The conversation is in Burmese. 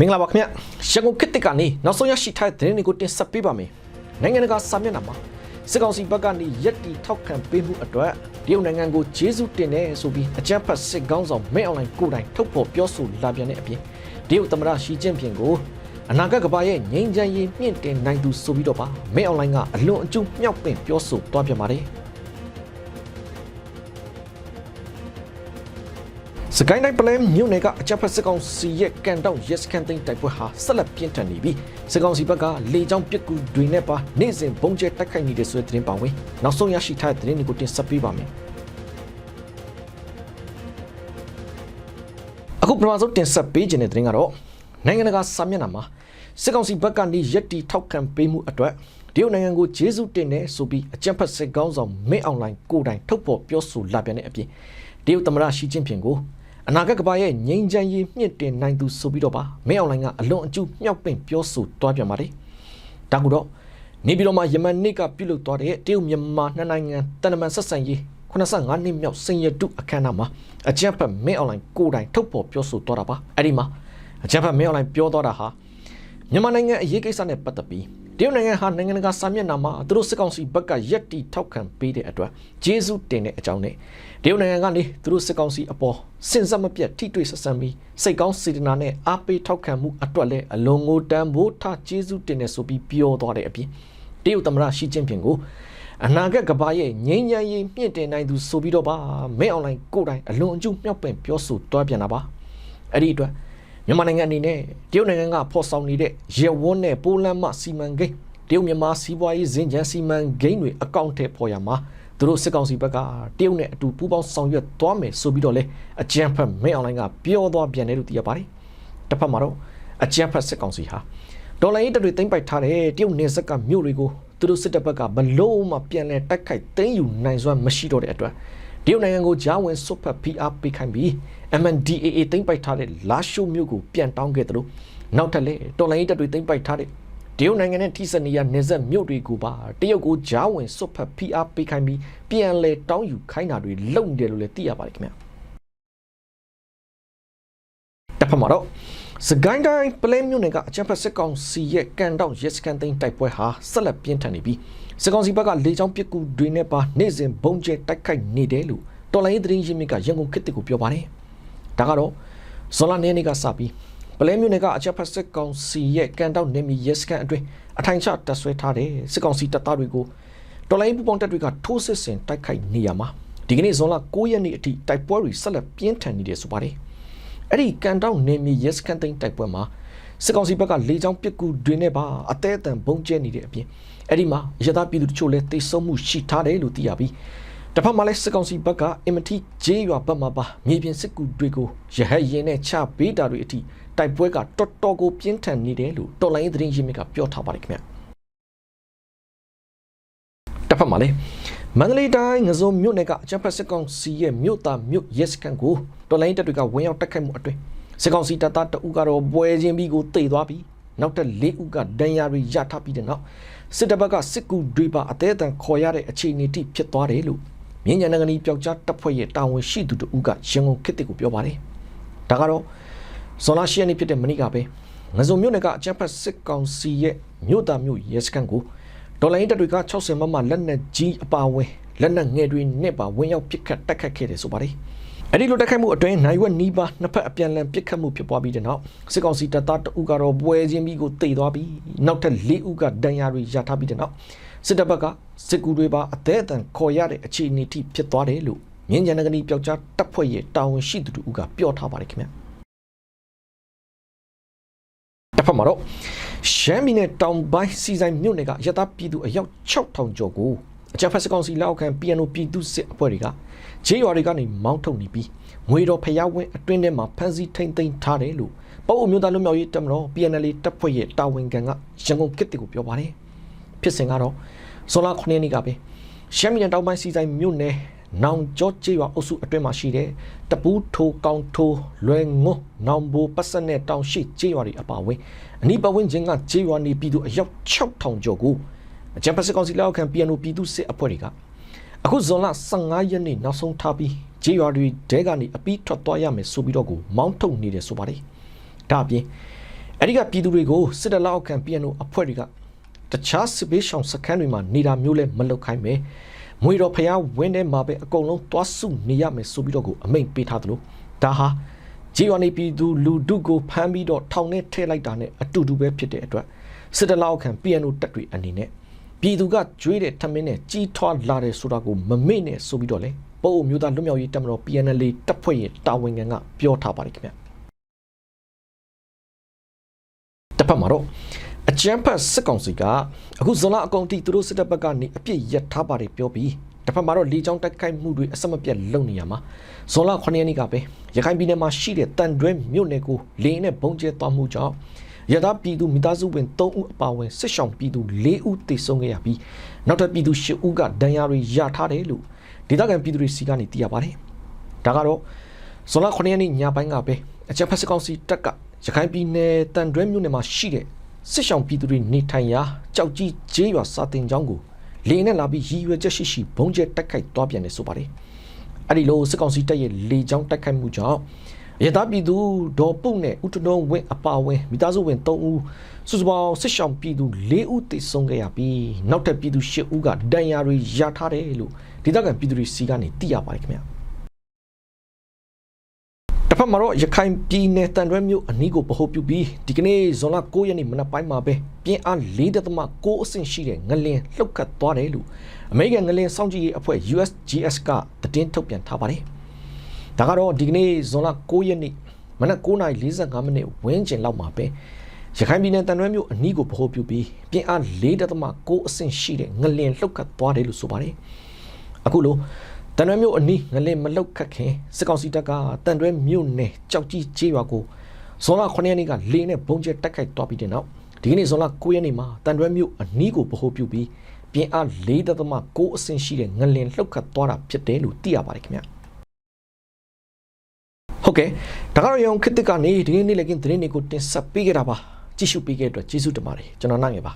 မင်္ဂလာပါခင်ဗျရန်ကုန်ခေတ်တစ်ကနေနောက်ဆုံးရရှိထားတဲ့သတင်းတွေကိုတင်ဆက်ပေးပါမယ်နိုင်ငံတကာစာမျက်နှာမှာစစ်ကောင်စီဘက်ကနေရက်တီထောက်ခံပေးမှုအတွက်တရုတ်နိုင်ငံကိုကျေးဇူးတင်တယ်ဆိုပြီးအကြမ်းဖက်စစ်ကောင်းဆောင်မဲအွန်လိုင်းကိုယ်တိုင်ထုတ်ဖော်ပြောဆိုလာပြန်တဲ့အပြင်တရုတ်သမ္မတရှီကျင့်ဖျင်ကိုအနာဂတ်ကမ္ဘာရဲ့ငြိမ်းချမ်းရေးမြင့်တင်နိုင်သူဆိုပြီးတော့ပါမဲအွန်လိုင်းကအလွန်အကျူးမြောက်ပင်ပြောဆိုသွားပြန်ပါတယ် စကိုင်းတိုင်းပလဲမြို့နယ်ကအကြပ်ဖက်စစ်ကောင်စီရဲ့ကန်တောက်ရက်စကန်သိန်းတိုက်ပွဲဟာဆက်လက်ပြင်းထန်နေပြီးစစ်ကောင်စီဘက်ကလေကြောင်းပစ်ကူတွေနဲ့ပါနေ့စဉ်ဘုံကျဲတိုက်ခိုက်နေတဲ့ဆိုတဲ့သတင်းပါဝင်နောက်ဆုံးရရှိထားတဲ့သတင်းတွေကိုတင်ဆက်ပေးပါမယ်အခုပထမဆုံးတင်ဆက်ပေးခြင်းတဲ့သတင်းကတော့နိုင်ငံတကာစာမျက်နှာမှာစစ်ကောင်စီဘက်ကနေရက်တီထောက်ခံပေးမှုအတွက်တရုတ်နိုင်ငံကိုကျေးဇူးတင်တယ်ဆိုပြီးအကြံဖတ်စစ်ကောင်းဆောင်မင်းအောင်လိုင်းကိုယ်တိုင်ထုတ်ဖော်ပြောဆိုလာပြန်တဲ့အပြင်တရုတ်သမ္မတရှီကျင့်ဖျင်ကို အနာဂတ်ကမ္ဘာရဲ့ငြိမ်းချမ်းရေးမြင့်တင်နိုင်သူဆိုပြီးတော့ပါမင်းအောင်လိုင်းကအလွန်အကျူးမြောက်ပင့်ပြောဆိုသွားပြန်ပါတယ်ဒါကူတော့နေပြည်တော်မှာယမန်နေ့ကပြုလုပ်သွားတဲ့တရုတ်မြန်မာနှစ်နိုင်ငံတန်တမန်ဆက်ဆံရေး85နှစ်မြောက်စင်ရတုအခမ်းအနားမှာအကြံဖတ်မင်းအောင်လိုင်းကိုယ်တိုင်ထုတ်ဖော်ပြောဆိုသွားတာပါအဲ့ဒီမှာအကြံဖတ်မင်းအောင်လိုင်းပြောသွားတာဟာမြန်မာနိုင်ငံအရေးကိစ္စနဲ့ပတ်သက်ပြီး တရုတ်နိုင်ငံဟာနိုင်ငံတကာစာမျက်နှာမှာသူတို့စစ်ကောင်စီဘက်ကရက်တီထောက်ခံပေးတဲ့အတွက်ဂျေဇုတင်တဲ့အကြောင်းနဲ့တရုတ်နိုင်ငံကနေသူတို့စစ်ကောင်စီအပေါ်စင်စက်မပြတ်ထိတွေ့ဆက်ဆံပြီးစိတ်ကောင်းစေတနာနဲ့အားပေးထောက်ခံမှုအတွက်လည်းအလွန်ငိုတန်ဖိုးထားဂျေဇုတင်တယ်ဆိုပြီးပြောသွားတဲ့အပြင်တရုတ်သမ္မတရှီကျင့်ဖျင်ကိုအနာဂတ်ကမ္ဘာရဲ့ငြိမ်းချမ်းရေးမြင့်တင်နိုင်သူဆိုပြီးတော့ပါမဲအွန်လိုင်းကိုယ်တိုင်အလွန်အကျူးမြောက်ပင်ပြောဆိုသွားပြန်တာပါအဲ့ဒီအတွက် မြန်မာနိုင်ငံအနေနဲ့တရုတ်နိုင်ငံကဖော်ဆောင်နေတဲ့ရဲဝန်းနဲ့ပိုလန်မှစီမံကိန်းတရုတ်မြန်မာစီးပွားရေးဇင်ချန်စီမံကိန်းတွေအကောင့်ထဲပေါ်ရမှာသူတို့စစ်ကောင်စီဘက်ကတရုတ်နဲ့အတူပူးပေါင်းဆောင်ရွက်သွားမယ်ဆိုပြီးတော့လေအကြံဖက်မင်းအွန်လိုင်းကပြောသွားပြန်တယ်လို့သိရပါတယ်တစ်ဖက်မှာတော့အကြံဖက်စစ်ကောင်စီဟာဒေါ်လာရေးတပ်တွေသိမ်းပိုက်ထားတဲ့တရုတ်နေဆက်ကမြို့တွေကိုသူတို့စစ်တပ်ဘက်ကဘလို့မှပြန်လဲတိုက်ခိုက်သိမ်းယူနိုင်စွမ်းမရှိတော့တဲ့အတွက် တရုတ်နိုင်ငံကိုဂျာဝင်ဆွတ်ဖက် PR ပေးခိုင်းပြီး MNDAA သိမ်းပိုက်ထားတဲ့လာရှိုမြို့ကိုပြန်တောင်းခဲ့တယ်လို့နောက်ထပ်လည်းတော်လိုင်းရေးတပ်တွေသိမ်းပိုက်ထားတဲ့တရုတ်နိုင်ငံနဲ့ထိစပ်နေရနေဆက်မြို့တွေကိုပါတရုတ်ကိုဂျာဝင်ဆွတ်ဖက် PR ပေးခိုင်းပြီးပြန်လဲတောင်းယူခိုင်းတာတွေလုပ်နေတယ်လို့လည်းသိရပါတယ်ခင်ဗျာတဖက်မှာတော့ စကိုင်းတိုင်းပလဲမြို့နယ်ကအချမ်းဖက်စစ်ကောင်စီရဲ့ကန်တောက်ရက်စကန်သိန်းတိုက်ပွဲဟာဆက်လက်ပြင်းထန်နေပြီးစစ်ကောင်စီဘက်ကလေကြောင်းပစ်ကူတွေနဲ့ပါနေ့စဉ်ဘုံကျဲတိုက်ခိုက်နေတယ်လို့တော်လိုင်းရေးသတင်းရင်းမြစ်ကရန်ကုန်ခေတ်တစ်ကိုပြောပါတယ်ဒါကတော့ဇွန်လနေ့နေ့ကစပြီးပလဲမြို့နယ်ကအချက်ဖက်စစ်ကောင်စီရဲ့ကန်တောက်နေမီရက်စကန်အတွင်းအထိုင်ချတပ်ဆွဲထားတဲ့စစ်ကောင်စီတပ်သားတွေကိုတော်လိုင်းပူပေါင်းတပ်တွေကထိုးစစ်ဆင်တိုက်ခိုက်နေရမှာဒီကနေ့ဇွန်လ9ရက်နေ့အထိတိုက်ပွဲတွေဆက်လက်ပြင်းထန်နေတယ်ဆိုပါတယ် အဲ့ဒီကန်တောက်နေမီရက်စကန်သိန်းတိုက်ပွဲမှာစစ်ကောင်စီဘက်ကလေကြောင်းပစ်ကူတွေနဲ့ပါအသေးအတန်ဘုံကျဲနေတဲ့အပြင်အဲ့ဒီမှာရသပြည်သူတချို့လည်းတိတ်ဆုံးမှုရှိထားတယ်လို့သိရပြီးတစ်ဖက်မှာလည်းစစ်ကောင်စီဘက်ကအင်မတီဂျေးရွာဘက်မှာပါမြေပြင်စစ်ကူတွေကိုရဟတ်ရင်နဲ့ချပေးတာတွေအထိတိုက်ပွဲကတော်တော်ကိုပြင်းထန်နေတယ်လို့တော်လိုင်းသတင်းရင်းမြစ်ကပြောထားပါတယ်ခင်ဗျတစ်ဖက်မှာလည်း မန္တလေးတိုင်းငစုံမြို့နယ်ကအကြံဖက်စစ်ကောင်စီရဲ့မြို့သားမြို့ရက်စကန်ကိုတော်လိုင်းတပ်တွေကဝင်ရောက်တိုက်ခိုက်မှုအတွင်းစစ်ကောင်စီတပ်သားတအုပ်ကတော့ပွဲချင်းပြီးကိုတိတ်သွားပြီးနောက်ထပ်၄ဦးကဒဏ်ရာတွေရထားပြီးတဲ့နောက်စစ်တပ်ဘက်ကစစ်ကူတွေပါအသေးအံခေါ်ရတဲ့အခြေအနေတိဖြစ်သွားတယ်လို့မြင်းညံနိုင်ငံပျောက်ကြားတပ်ဖွဲ့ရဲ့တာဝန်ရှိသူတဦးကရန်ကုန်ခေတ်တစ်ကိုပြောပါတယ်ဒါကတော့ဇွန်လ10ရက်နေ့ဖြစ်တဲ့မနေ့ကပဲငစုံမြို့နယ်ကအကြမ်းဖက်စစ်ကောင်စီရဲ့မြို့သားမြို့ရဲစခန်းကို ဒေါ်လာရင်းတပ်တွေက60မမလက်နက်ကြီးအပါအဝင်လက်နက်ငယ်တွေနဲ့ပါဝင်ရောက်ပစ်ခတ်တိုက်ခတ်ခဲ့တယ်ဆိုပါတယ်အဲ့ဒီလိုတိုက်ခိုက်မှုအတွင်းနိုင်ဝက်နီးပါးနှစ်ဖက်အပြန်အလှန်ပစ်ခတ်မှုဖြစ်ပွားပြီးတဲ့နောက်စစ်ကောင်စီတပ်သားတအုပ်ကတော့ပွဲချင်းပြီးကိုတိတ်သွားပြီးနောက်ထပ်၄ဦးကဒဏ်ရာတွေရထားပြီးတဲ့နောက်စစ်တပ်ဘက်ကစစ်ကူတွေပါအသေးအတန်ခေါ်ရတဲ့အခြေအနေထိဖြစ်သွားတယ်လို့မြင်းကြံနဂရီပျောက်ကြားတပ်ဖွဲ့ရဲ့တာဝန်ရှိသူတို့ကပြောထားပါတယ်ခင်ဗျ တစ်ဖက်မှာတော့ရှမ်းပြည်နယ်တောင်ပိုင်းစီဆိုင်မြို့နယ်ကရသပြည်သူအယောက်6000ကျော်ကိုအကြမ်းဖက်စကောင်စီလက်အောက်ခံ PNO ပြည်သူစစ်အဖွဲ့တွေကခြေရွာတွေကနေမောင်းထုတ်နေပြီးငွေတော်ဖျားဝင်းအတွင်းထဲမှာဖမ်းဆီးထိန်သိမ်းထားတယ်လို့ပေါ့အမျိုးသားလူမျိုးရေးတပ်မတော် PNL တပ်ဖွဲ့ရဲ့တာဝန်ခံကရန်ကုန်ကစ်တီကိုပြောပါတယ်ဖြစ်စဉ်ကတော့ဇွန်လ9ရက်နေ့ကပဲရှမ်းပြည်နယ်တောင်ပိုင်းစီဆိုင်မြို့နယ် နောင်ကျော်ကျေးရွာအုပ်စုအတွင်းမှာရှိတဲ့တပူးထိုးကောင်းထိုးလွယ်ငွန်းနောင်ဘိုပတ်စက်နဲ့တောင်ရှိကျေးရွာတွေအပါအဝင်အနီးပတ်ဝန်းကျင်ကကျေးရွာနေပြည်သူအယောက်6000ကျော်ကိုအကြံဖက်စစ်ကောင်စီလက်အောက်ခံ PNO ပြည်သူစစ်အဖွဲ့တွေကအခုဇွန်လ15ရက်နေ့နောက်ဆုံးထားပြီးဂျေးရွာတွေတဲကနေအပီးထွက်သွားရမယ်ဆိုပြီးတော့ကိုမောင်းထုတ်နေတယ်ဆိုပါတယ်ဒါအပြင်အဲ့ဒီကပြည်သူတွေကိုစစ်တပ်လက်အောက်ခံ PNO အဖွဲ့တွေကတခြားစစ်ပေးရှောင်စခန်းတွေမှာနေတာမျိုးလဲမလုပ်ခိုင်းပဲ မွေတော်ဖျားဝင်းထဲမှာပဲအကုန်လုံးသွားစုနေရမယ်ဆိုပြီးတော့ကိုအမိန့်ပေးထားသလိုဒါဟာဂျီဝနီပြည်သူလူဒုကိုဖမ်းပြီးတော့ထောင်ထဲထည့်လိုက်တာနဲ့အတူတူပဲဖြစ်တဲ့အတွက်စစ်တပ်လက်အောက်ခံ PNO တပ်တွေအနေနဲ့ပြည်သူကကြွေးတဲ့ထမင်းနဲ့ကြီးထွားလာတယ်ဆိုတာကိုမမေ့နဲ့ဆိုပြီးတော့လေပို့အမျိုးသားလွတ်မြောက်ရေးတပ်မတော် PNL တပ်ဖွဲ့ရဲ့တာဝန်ခံကပြောထားပါတယ်ခင်ဗျတစ်ဖက်မှာတော့ အကြမ်းဖက်စစ်ကောင်စီကအခုဇွန်လအကုန်ထိသူတို့စစ်တပ်ဘက်ကနေအပြစ်ရထားပါတယ်ပြောပြီးတစ်ဖက်မှာတော့လေကြောင်းတိုက်ခိုက်မှုတွေအဆက်မပြတ်လုပ်နေရမှာဇွန်လ9ရက်နေ့ကပဲရခိုင်ပြည်နယ်မှာရှိတဲ့တန်တွဲမြို့နယ်ကိုလေနဲ့ဘုံကျဲသွားမှုကြောင့်ရသပြည်သူမိသားစုဝင်3ဦးအပါအဝင်စစ်ဆောင်ပြည်သူ4ဦးသေဆုံးခဲ့ရပြီးနောက်ထပ်ပြည်သူ10ဦးကဒဏ်ရာတွေရထားတယ်လို့ဒေသခံပြည်သူတွေစီကနေသိရပါတယ်။ဒါကတော့ဇွန်လ9ရက်နေ့ညပိုင်းကပဲအကြံဖက်စကောင်စီတပ်ကရခိုင်ပြည်နယ်တန်တွဲမြို့နယ်မှာရှိတဲ့ စစ်ဆောင်ပြည်သူတွေနေထိုင်ရာကြောက်ကြီးကျေးရွာစာတင်ကျောင်းကိုလေနဲ့လာပြီးရည်ရွယ်ချက်ရှိရှိဘုံကျဲတိုက်ခိုက်သွားပြန်တယ်ဆိုပါတယ်။အဲ့ဒီလိုစစ်ကောင်စီတပ်ရဲ့လေကြောင်းတိုက်ခိုက်မှုကြောင့်ရသပြည်သူဒေါ်ပုတ်နဲ့ဦးတတော်ဝင်းအပါဝင်မိသားစုဝင်3ဦးစုစုပေါင်းစစ်ဆောင်ပြည်သူ4ဦးသေဆုံးခဲ့ရပြီးနောက်ထပ်ပြည်သူ10ဦးကဒဏ်ရာတွေရထားတယ်လို့ဒေသခံပြည်သူတွေစီကနေသိရပါတယ်ခင်ဗျာတစ် ဖက်မှာတော့ရခိုင်ပြည်နယ်တန်ရွဲမြို့အနီးကိုပဟုတ်ပြုပြီးဒီကနေ့ဇွန်လ9ရက်နေ့မနက်ပိုင်းမှာပဲပြင်းအား4.6အဆင့်ရှိတဲ့ငလင်လှုပ်ခတ်သွားတယ်လို့အမေရိကန်ငလင်စောင့်ကြည့်ရေးအဖွဲ့ USGS ကသတင်းထုတ်ပြန်ထားပါတယ်။ဒါကတော့ဒီကနေ့ဇွန်လ9ရက်နေ့မနက်9:45မိနစ်ဝန်းကျင်လောက်မှာပဲရခိုင်ပြည်နယ်တန်ရွဲမြို့အနီးကိုပဟုတ်ပြုပြီးပြင်းအား4.6အဆင့်ရှိတဲ့ငလင်လှုပ်ခတ်သွားတယ်လို့ဆိုပါတယ်။အခုလို တန်ရွဲမြို့အနီးငလင်မလှုပ်ခတ်ခင်စစ်ကောင်စီတပ်ကတန်ရွဲမြို့နယ်ကြောက်ကြီးကျေးရွာကိုဇွန်လ9ရက်နေ့ကလေနဲ့ဘုံကျဲတိုက်ခိုက်သွားပြီးတဲ့နောက်ဒီကနေ့ဇွန်လ9ရက်နေ့မှာတန်ရွဲမြို့အနီးကိုပဟုတ်ပြုပြီးပြင်းအား4.6အဆင့်ရှိတဲ့ငလင်လှုပ်ခတ်သွားတာဖြစ်တယ်လို့သိရပါတယ်ခင်ဗျာဟုတ်ကဲ့ဒါကတော့ရောင်ခစ်တစ်ကနေဒီနေ့နေ့လည်းကင်းသတင်းတွေကိုတင်ဆက်ပေးခဲ့တာပါကြည့်ရှုပေးခဲ့တဲ့အတွက်ကျေးဇူးတင်ပါတယ်ကျွန်တော်နိုင်ငယ်ပါ